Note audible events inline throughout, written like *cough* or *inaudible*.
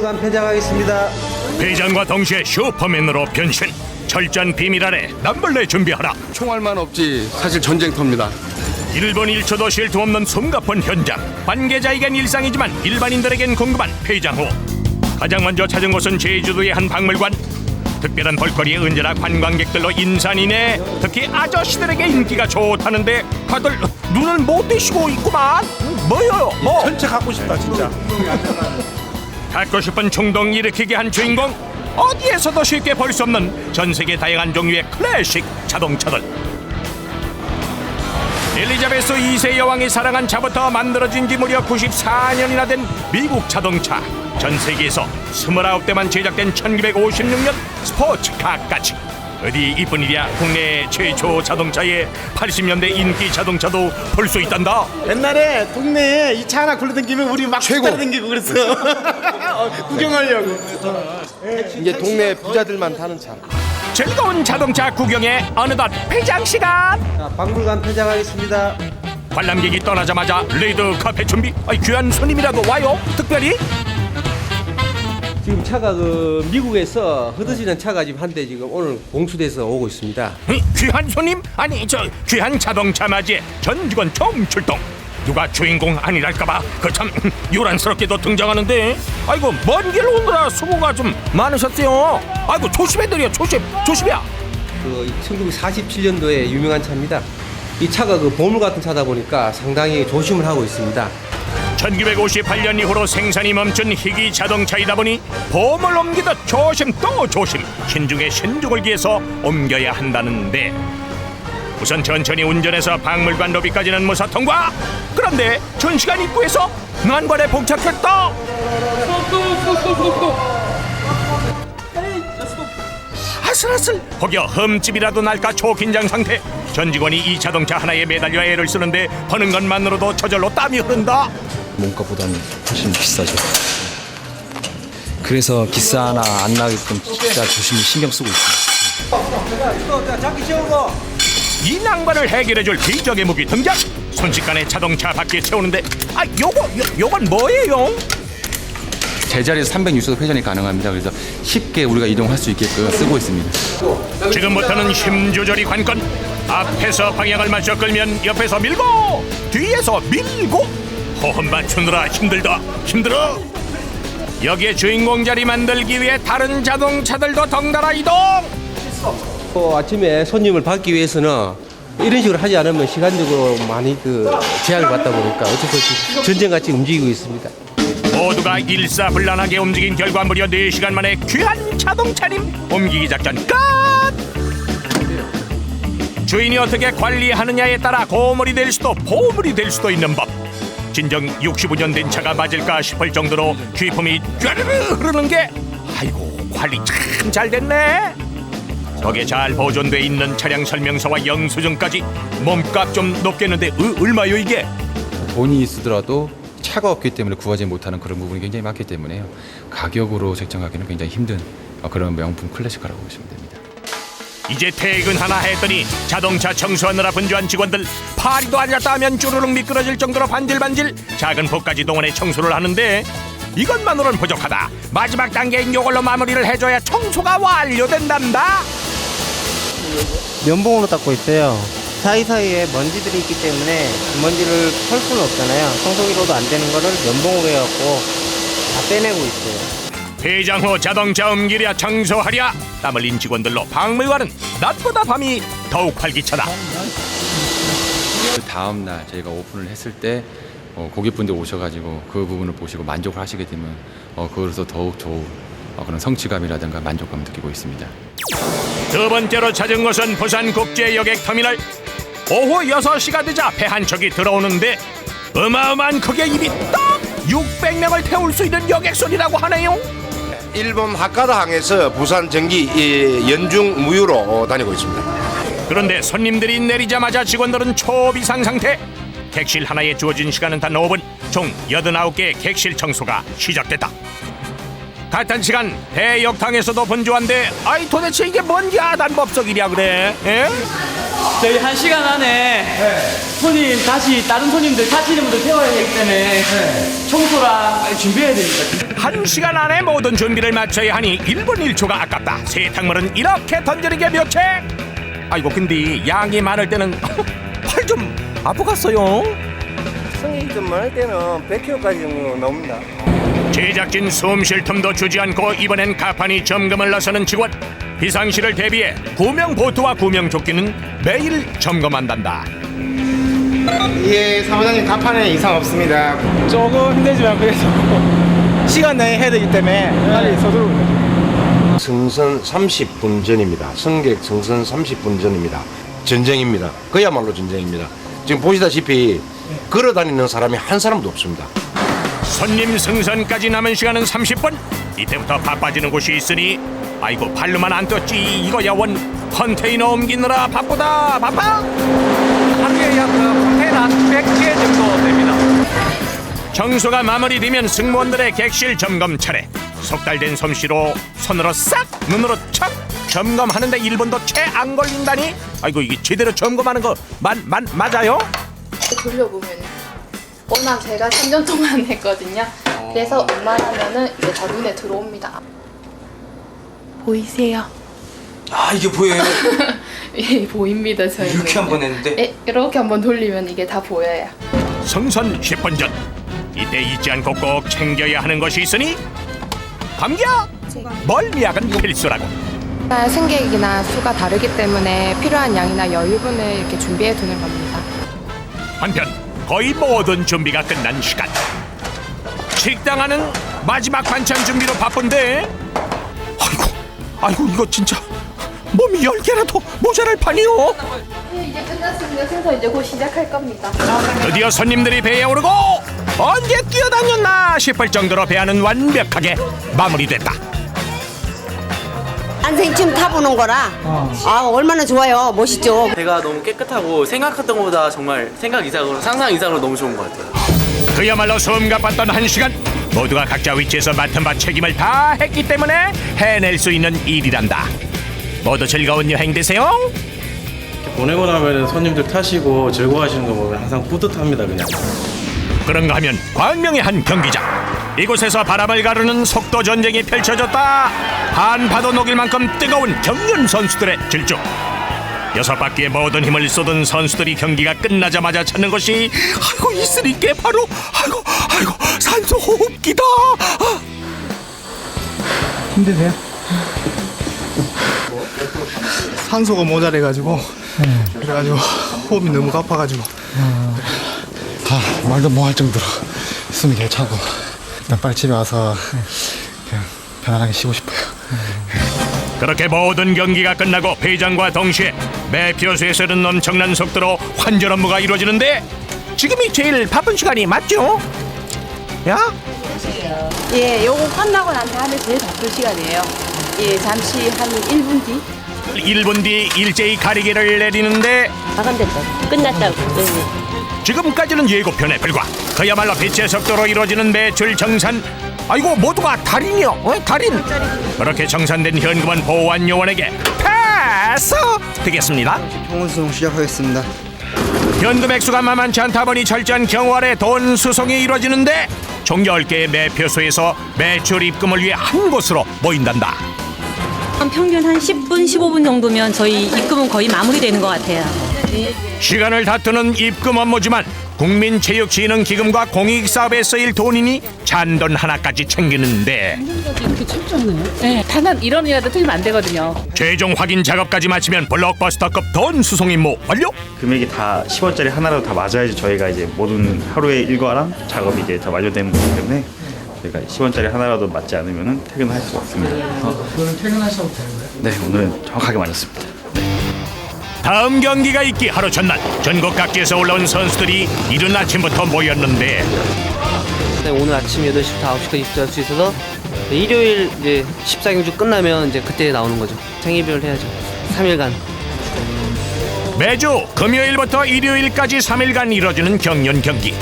박물관 폐장하겠습니다. 회장과 동시에 슈퍼맨으로 변신. 철저한 비밀 아래 남벌레 준비하라. 총알만 없지 사실 전쟁터입니다. 일본 1초도 쉴 틈 없는 숨가쁜 현장. 관계자에겐 일상이지만 일반인들에겐 궁금한 폐장 후. 가장 먼저 찾은 곳은 제주도의 한 박물관. 특별한 볼거리에 언제나 관광객들로 인산이네. 특히 아저씨들에게 인기가 좋다는데 다들 눈을 못 떼시고 있구만. 뭐요? 뭐 전체 갖고 싶다 진짜. 갖고 싶은衝動 일으키게 한 주인공. 어디에서도 쉽게 볼 수 없는 전 세계 다양한 종류의 클래식 자동차들. 엘리자베스 2세 여왕이 사랑한 차부터 만들어진 지 무려 94년이나 된 미국 자동차. 전 세계에서 29대만 제작된 1956년 스포츠카까지 어디 이쁜 일이야 국내 최초 자동차의 80년대 인기 자동차도 볼 수 있단다 옛날에 동네에 이 차 하나 굴러다니면 우리 막 최고. 따라다니고 그랬어. *laughs* 어, 구경하려고. 이게 동네 부자들만 타는 차. 즐거운 자동차 구경에 어느덧 폐장 시간 자, 박물관 폐장하겠습니다. 관람객이 떠나자마자 레이드 카페 준비 아이, 귀한 손님이라도 와요 특별히 지금 차가 그 미국에서 흐드지는 차가 지금 한 대 지금 오늘 공수돼서 오고 있습니다. 응? 귀한 손님 아니 저 귀한 자동차 맞이에 전 직원 처음 출동 누가 주인공 아니랄까봐 그 참 요란스럽게도 등장하는데 아이고 먼 길 오느라 수고가 좀 많으셨대요 아이고 조심해드려 조심 조심이야 그 1947년도에 유명한 차입니다. 이 차가 그 보물 같은 차다 보니까 상당히 조심을 하고 있습니다. 1958년 이후로 생산이 멈춘 희귀 자동차이다 보니 보물 옮기듯 조심 또 조심 신중에 신중을 기해서 옮겨야 한다는데. 우선 천천히 운전해서 박물관 로비까지는 무사 통과! 그런데 전시관 입구에서 난관에 봉착했다 아슬아슬 혹여 흠집이라도 날까 초긴장 상태 전 직원이 이 자동차 하나에 매달려 애를 쓰는데 버는 것만으로도 저절로 땀이 흐른다 몸값보다는 훨씬 비싸죠. 그래서 기사 하나 안 나게끔 진짜 조심히 신경 쓰고 있습니다. 이 낭만을 해결해줄 기적의 무기 등장 순식간에 자동차 바퀴에 채우는데 아 요거 요, 요건 뭐예요? 제자리에서 360도 회전이 가능합니다. 그래서 쉽게 우리가 이동할 수 있게끔 쓰고 있습니다. 지금부터는 힘 조절이 관건 앞에서 방향을 맞춰 끌면 옆에서 밀고 뒤에서 밀고 호흡 맞추느라 힘들다 힘들어 여기에 주인공 자리 만들기 위해 다른 자동차들도 덩달아 이동 어, 아침에 손님을 받기 위해서는 이런 식으로 하지 않으면 시간적으로 많이 그 제약을 받다 보니까 어쩔 수 없이 전쟁같이 움직이고 있습니다. 모두가 일사불란하게 움직인 결과 무려 4시간 만에 귀한 자동차님 옮기기 작전 끝! 주인이 어떻게 관리하느냐에 따라 고물이 될 수도 보물이 될 수도 있는 법 진정 65년 된 차가 맞을까 싶을 정도로 귀품이 쫘르르 흐르는 게 아이고 관리 참 잘 됐네 덕에 잘 보존돼 있는 차량 설명서와 영수증까지 몸값 좀 높겠는데 으, 얼마요 이게? 돈이 있으더라도 차가 없기 때문에 구하지 못하는 그런 부분이 굉장히 많기 때문에요. 가격으로 책정하기는 굉장히 힘든 어, 그런 명품 클래식카라고 보시면 됩니다. 이제 퇴근 하나 했더니 자동차 청소하느라 분주한 직원들 파리도 앉았다 하면 쭈르륵 미끄러질 정도로 반질반질 작은 폭까지 동원해 청소를 하는데 이것만으로는 부족하다 마지막 단계인 요걸로 마무리를 해줘야 청소가 완료된단다 면봉으로 닦고 있어요. 사이사이에 먼지들이 있기 때문에 그 먼지를 털 수는 없잖아요. 청소기로도 안 되는 거를 면봉으로 해갖고 다 빼내고 있어요. 회장 후 자동차 옮기랴 청소하랴 땀 흘린 직원들로 박물관은 낮보다 밤이 더욱 활기차다 그 다음 날 저희가 오픈을 했을 때 어, 고객분들 오셔가지고 그 부분을 보시고 만족을 하시게 되면 어, 그것으로 더욱 좋은 어, 그런 성취감이라든가 만족감 을 느끼고 있습니다. 두 번째로 찾은 곳은 부산 국제여객 터미널 오후 6시가 되자 배 한 척이 들어오는데 어마어마한 크게 입이 딱 600명을 태울 수 있는 여객선이라고 하네요. 일본 하카다항에서 부산 전기 이, 연중 무휴로 어, 다니고 있습니다. 그런데 손님들이 내리자마자 직원들은 초비상 상태. 객실 하나에 주어진 시간은 단 5분. 총 89개의 객실 청소가 시작됐다 같은 시간 대역탕에서도 분주한데 아이 도대체 이게 뭔 야단 법석이랴 그래? 예? 저희 한 시간 안에 손님 다시 다른 손님들 다치는 분들 태워야 되기 때문에 청소랑 준비해야 됩니다. 한 시간 안에 모든 준비를 마쳐야 하니 1분 1초가 아깝다. 세탁물은 이렇게 던지는 게 몇 채? 아이고 근데 양이 많을 때는 *laughs* 팔 좀 아프겠어요. 성이 좀 많을 때는 100kg까지 정도 넘습니다. 제작진 숨쉴 틈도 주지 않고 이번엔 가판이 점검을 나서는 직원. 비상시를 대비해 구명 보트와 구명 조끼는 매일 점검한단다. 예, 사무장님 가판에 이상 없습니다. 조금 힘들지만 그래도 *laughs* 시간 내에 해야 되기 때문에 빨리 서두르고 있습니다. 승선 30분 전입니다. 승객 승선 30분 전입니다. 전쟁입니다. 그야말로 전쟁입니다. 지금 보시다시피 걸어 다니는 사람이 한 사람도 없습니다. 손님 승선까지 남은 시간은 30분. 이때부터 바빠지는 곳이 있으니 아이고 발로만 안 떴지 이거야 원 컨테이너 옮기느라 바쁘다 바빠. 하루에 약 컨테이너 한 100개 정도 됩니다. 청소가 마무리되면 승무원들의 객실 점검 차례. 속달된 솜씨로 손으로 싹 눈으로 척 점검하는데 1분도 채 안 걸린다니. 아이고 이게 제대로 점검하는 거 만 만 맞아요? 돌려보면 워낙 제가 3년 동안 *laughs* 했거든요. 그래서 웬만하면은 이제 다 눈에 들어옵니다. 보이세요? 아 이게 보여요? *laughs* 예, 보입니다. 저희는. 이렇게 한 번 했는데? 예, 이렇게 한번 돌리면 이게 다 보여요. 승선 10분 전 이때 잊지 않고 꼭 챙겨야 하는 것이 있으니 감기야 멀미약은 필수라고 승객이나 수가 다르기 때문에 필요한 양이나 여유분을 이렇게 준비해 두는 겁니다. 한편 거의 모든 준비가 끝난 시간 식당 안은 마지막 반찬 준비로 바쁜데 아이고 아이고 이거 진짜 몸이 열 개라도 모자랄 판이요 네, 이제 끝났습니다. 순서 이제 곧 시작할 겁니다. 드디어 손님들이 배에 오르고 언제 뛰어다녔나 싶을 정도로 배안은 완벽하게 마무리됐다 안생춤 타보는 거라. 아 얼마나 좋아요. 멋있죠? 배가 너무 깨끗하고 생각했던 것보다 정말 생각 이상으로 상상 이상으로 너무 좋은 것 같아요. 그야말로 숨가빴던 한 시간. 모두가 각자 위치에서 맡은 바 책임을 다 했기 때문에 해낼 수 있는 일이란다. 모두 즐거운 여행 되세요. 보내고 나면 손님들 타시고 즐거워하시는 거 보면 항상 뿌듯합니다 그냥. 그런가 하면 광명의 한 경기장. 이곳에서 바람을 가르는 속도 전쟁이 펼쳐졌다 한파도 녹일 만큼 뜨거운 경륜 선수들의 질주 여섯 바퀴의 모든 힘을 쏟은 선수들이 경기가 끝나자마자 찾는 것이 아이고 있으니 게 바로 아이고 아이고 산소 호흡기다 힘드세요? 산소가 모자래가지고 그래가지고 호흡이 너무 가빠가지고 아, 말도 못할 정도로 숨이 개차고 일단 빨리 집에 와서 그냥 편안하게 쉬고 싶어요. *laughs* 그렇게 모든 경기가 끝나고 회장과 동시에 매표소에서는 엄청난 속도로 환전 업무가 이루어지는데 지금이 제일 바쁜 시간이 맞죠? 야? 예 요거 끝나고 난 다음에 제일 바쁠 시간이에요. 예 잠시 한 1분 뒤. 1분 뒤 일제히 가리개를 내리는데 마감됐다. 끝났다고. 지금까지는 예고편에 불과 그야말로 빛의 속도로 이루어지는 매출 정산 아이고 모두가 달인이요. 어? 달인. 그렇게 정산된 현금은 보안 요원에게 패스! 되겠습니다. 통원수송 시작하겠습니다. 현금 액수가 만만치 않다 보니 철저한 경활의 돈 수송이 이루어지는데 총 10개의 매표소에서 매출 입금을 위해 한 곳으로 모인단다. 평균 한 10분 15분 정도면 저희 입금은 거의 마무리되는 것 같아요. 시간을 다투는 입금 업무지만 국민체육진흥기금과 공익사업에 쓰일 돈이니 잔돈 하나까지 챙기는데 이렇게 철저하네요. 네, 단 한 1원이라도 틀리면 안 되거든요. 최종 확인 작업까지 마치면 블록버스터급 돈 수송 임무 완료 금액이 다 10원짜리 하나라도 다 맞아야지 저희가 이제 모든 하루의 일과랑 작업이 이제 다 완료되는 거기 때문에 저희가 10원짜리 하나라도 맞지 않으면 퇴근할 수 없습니다. 오늘은 퇴근하셔도 되는 거예요? 네, 오늘은 정확하게 맞았습니다. 다음 경기가 있기 하루 전날 전국 각지에서 올라온 선수들이 이른 아침부터 모였는데 네, 오늘 아침 8시부터 9시까지 입주할 수 있어서 네, 일요일 이제 14경주 끝나면 이제 그때 나오는 거죠. 생일별 해야죠. 3일간. 매주 금요일부터 일요일까지 3일간 이뤄지는 경연 경기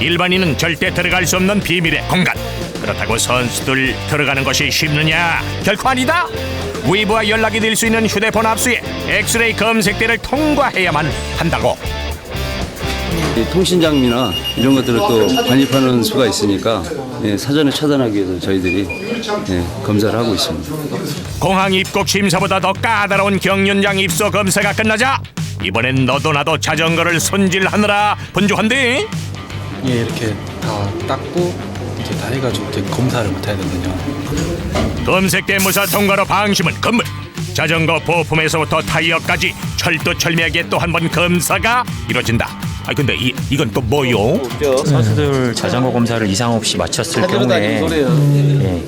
일반인은 절대 들어갈 수 없는 비밀의 공간 그렇다고 선수들 들어가는 것이 쉽느냐? 결코 아니다. 위부와 연락이 될 수 있는 휴대폰 압수에 엑스레이 검색대를 통과해야만 한다고. 이 통신 장비나 이런 것들을 또 반입하는 수가 있으니까 예, 사전에 차단하기 위해서 저희들이 예, 검사를 하고 있습니다. 공항 입국 심사보다 더 까다로운 경륜장 입소 검사가 끝나자 이번엔 너도 나도 자전거를 손질하느라 분주한데 예, 이렇게 다 닦고 이제 다 해가지고 이제 검사를 못 해야 되거든요. 검색 대 무사 통과로 방심은 건물 자전거 부품에서부터 타이어까지 철두철미하게 또 한 번 검사가 이뤄진다 아 근데 이, 이건 또 뭐요? 선수들 자전거 검사를 이상 없이 마쳤을 경우에 예,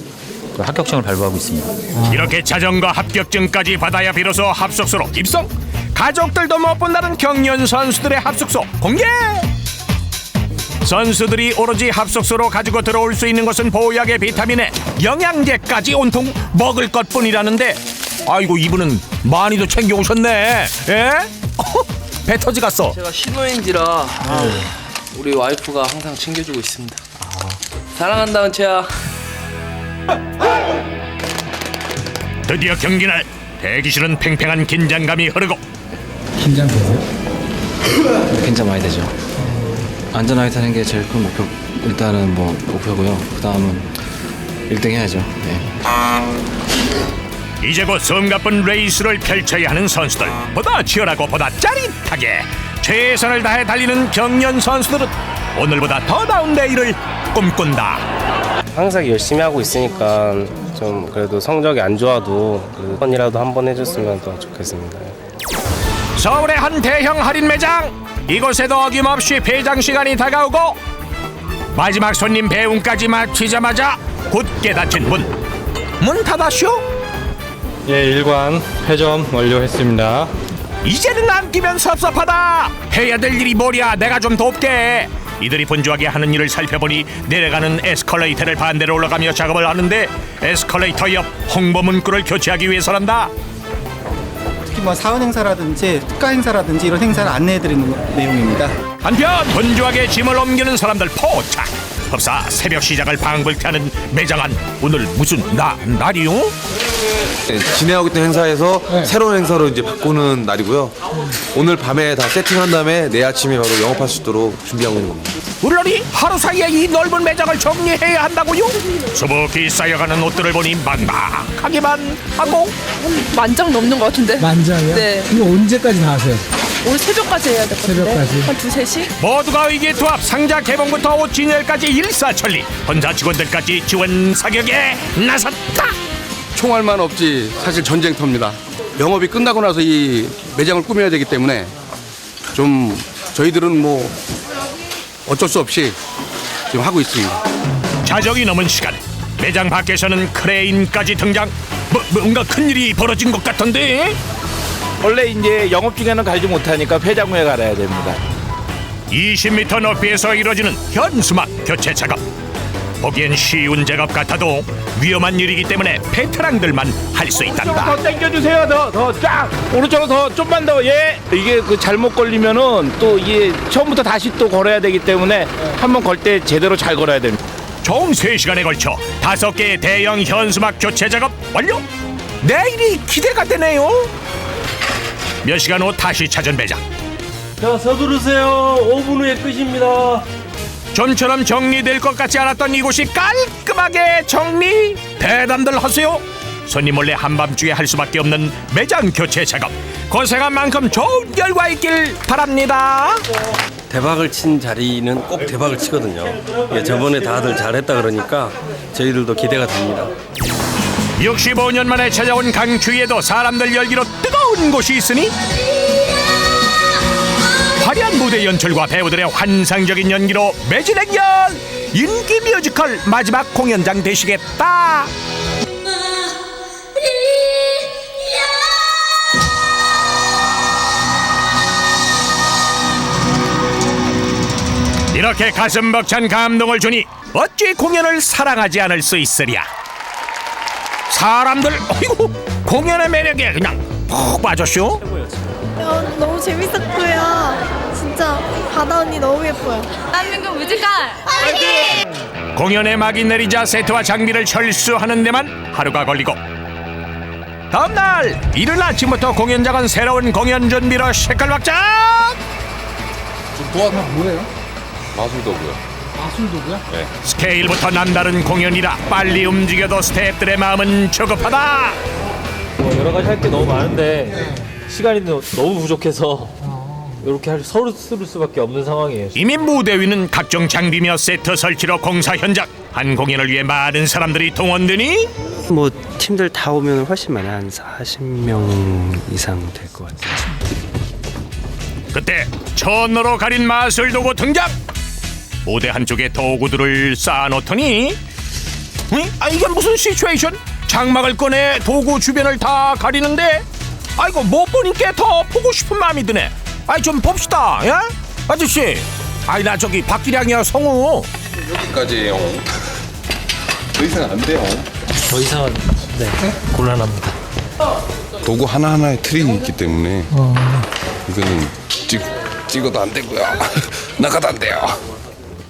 그 합격증을 발부하고 있습니다. 이렇게 자전거 합격증까지 받아야 비로소 합숙소로 입성 가족들도 못 본다는 경연 선수들의 합숙소 공개 선수들이 오로지 합숙소로 가지고 들어올 수 있는 것은 보약의 비타민에 영양제까지 온통 먹을 것뿐이라는데 아이고 이분은 많이도 챙겨 오셨네 예? 배 터지 갔어 제가 신혼인지라 아, 우리 와이프가 항상 챙겨주고 있습니다. 사랑한다 은채야. 드디어 경기날 대기실은 팽팽한 긴장감이 흐르고 긴장 되세요? 긴장 많이 되죠. 안전하게 타는 게 제일 큰 목표. 일단은 뭐 목표고요. 그 다음은 1등 해야죠. 네. 이제 곧 숨가쁜 레이스를 펼쳐야 하는 선수들 보다 치열하고 보다 짜릿하게 최선을 다해 달리는 경연 선수들은 오늘보다 더 나은 내일을 꿈꾼다 항상 열심히 하고 있으니까 좀 그래도 성적이 안 좋아도 그래도 한 번이라도 한 번 해줬으면 더 좋겠습니다. 서울의 한 대형 할인 매장 이곳에도 어김없이 배장 시간이 다가오고 마지막 손님 배웅까지 마치자마자 굳게 닫힌 문. 문 닫았쇼? 예, 일관 회전 완료했습니다. 이제는 남기면 섭섭하다. 해야 될 일이 뭐랴? 내가 좀 돕게. 이들이 분주하게 하는 일을 살펴보니 내려가는 에스컬레이터를 반대로 올라가며 작업을 하는데 에스컬레이터 옆 홍보 문구를 교체하기 위해서란다 특히 뭐 사원 행사라든지 특가 행사라든지 이런 행사를 안내해드리는 내용입니다. 한편 분주하게 짐을 옮기는 사람들 포착 법사 새벽 시작을 방불케 하는 매장안 오늘 무슨 나 날이요? 네, 진행하고 있던 행사에서 새로운 행사로 이제 바꾸는 날이고요. 오늘 밤에 다 세팅한 다음에 내일 아침에 바로 영업할 수 있도록 준비하고 있는 겁니다. 물론이 하루 사이에 이 넓은 매장을 정리해야 한다고요? 수북히 쌓여가는 옷들을 보니 막막하기만 하고 만장 넘는 것 같은데. 만장이요? 네. 이거 언제까지 다 하세요? 오늘 새벽까지 해야 될 것 같은데. 새벽까지? 한 두세 시? 모두가 의기투합 상자 개봉부터 옷 진열까지 일사천리 혼자 직원들까지 지원 사격에 나섰다 총알만 없지 사실 전쟁터입니다. 영업이 끝나고 나서 이 매장을 꾸며야 되기 때문에 좀 저희들은 뭐 어쩔 수 없이 지금 하고 있습니다. 자정이 넘은 시간 매장 밖에서는 크레인까지 등장 뭐, 뭔가 큰일이 벌어진 것 같던데 원래 이제 영업 중에는 갈지 못하니까 폐장구에 갈아야 됩니다. 20m 높이에서 이루어지는 현수막 교체 작업 보기엔 쉬운 작업 같아도 위험한 일이기 때문에 베테랑들만 할수 있단다 더 당겨주세요. 더, 더 쫙. 오른쪽으로 더 좀만 더. 예. 이게 그 잘못 걸리면은 또 이게 처음부터 다시 또 걸어야 되기 때문에 한번 걸 때 제대로 잘 걸어야 됩니다. 총 3시간에 걸쳐 다섯 개의 대형 현수막 교체 작업 완료. 내일이 기대가 되네요. 몇 시간 후 다시 찾은 매장. 자 서두르세요. 5분 후에 끝입니다. 좀처럼 정리될 것 같지 않았던 이곳이 깔끔하게 정리. 대담들 하세요. 손님 몰래 한밤중에 할 수밖에 없는 매장 교체 작업. 고생한 만큼 좋은 결과 있길 바랍니다 대박을 친 자리는 꼭 대박을 치거든요. 예, 저번에 다들 잘했다 그러니까 저희들도 기대가 됩니다. 65년 만에 찾아온 강추위에도 사람들 열기로 뜨거운 곳이 있으니 화려한 무대 연출과 배우들의 환상적인 연기로 매진행연 인기 뮤지컬 마지막 공연장 되시겠다 이렇게 가슴 벅찬 감동을 주니 어찌 공연을 사랑하지 않을 수 있으랴 사람들 어이구 공연의 매력에 그냥 푹 빠졌쇼 어, 너무 재밌었고요. 진짜 바다 언니 너무 예뻐요. 대한민국 뮤지컬 화이팅! 공연의 막이 내리자 세트와 장비를 철수하는 데만 하루가 걸리고 다음 날 이른 아침부터 공연장은 새로운 공연 준비로 시끌벅적 도와가 뭐예요? 마술도구요. 마술도구요? 네. 스케일부터 남다른 공연이라 빨리 움직여도 스태프들의 마음은 조급하다 뭐 여러 가지 할 게 너무 많은데 시간이 너- 너무 부족해서 이렇게 할 서로 쓸 수밖에 없는 상황이에요. 이미 무대 위는 각종 장비며 세트 설치로 공사 현장 한 공연을 위해 많은 사람들이 동원되니 뭐 팀들 다 오면 훨씬 많아요. 한 40명 이상 될 것 같아요. 그때 천으로 가린 마술 도구 등장 무대 한쪽에 도구들을 쌓아놓더니 응? 아 이게 무슨 시츄에이션 장막을 꺼내 도구 주변을 다 가리는데 아이고 못 보니까 더 보고 싶은 마음이 드네 아이 좀 봅시다 예? 아저씨 아이 나 저기 박기량이야 성우 여기까지예요. 더 이상 안 돼요. 더 이상은 네 곤란합니다. 도구 하나하나에 틀이 있기 때문에 이거는 찍, 찍어도 안 되고요. *laughs* 나가도 안 돼요.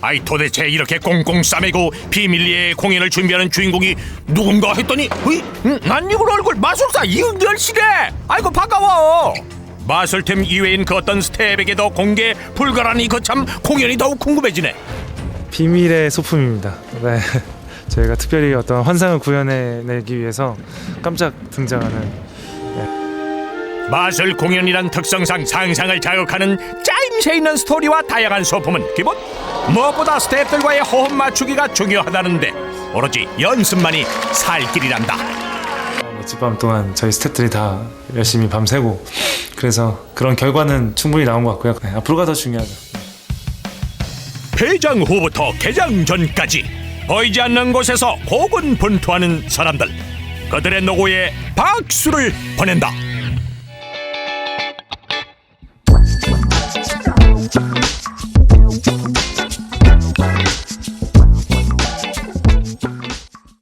아이 도대체 이렇게 꽁꽁 싸매고 비밀리에 공연을 준비하는 주인공이 누군가 했더니 으이, 음, 낯익은 얼굴 마술사 이은결 씨래 아이고 반가워 마술팀 이외인 그 어떤 스텝에게도 공개 불가라니 그 참 공연이 더욱 궁금해지네 비밀의 소품입니다. 네. *laughs* 저희가 특별히 어떤 환상을 구현해내기 위해서 깜짝 등장하는 마술 공연이란 특성상 상상을 자극하는 짜임새 있는 스토리와 다양한 소품은 기본 무엇보다 스태프들과의 호흡 맞추기가 중요하다는데 오로지 연습만이 살 길이란다 집밤 동안 저희 스태프들이 다 열심히 밤새고 그래서 그런 결과는 충분히 나온 것 같고요. 네, 앞으로가 더 중요하죠. 회장 후부터 개장 전까지 보이지 않는 곳에서 고군분투하는 사람들 그들의 노고에 박수를 보낸다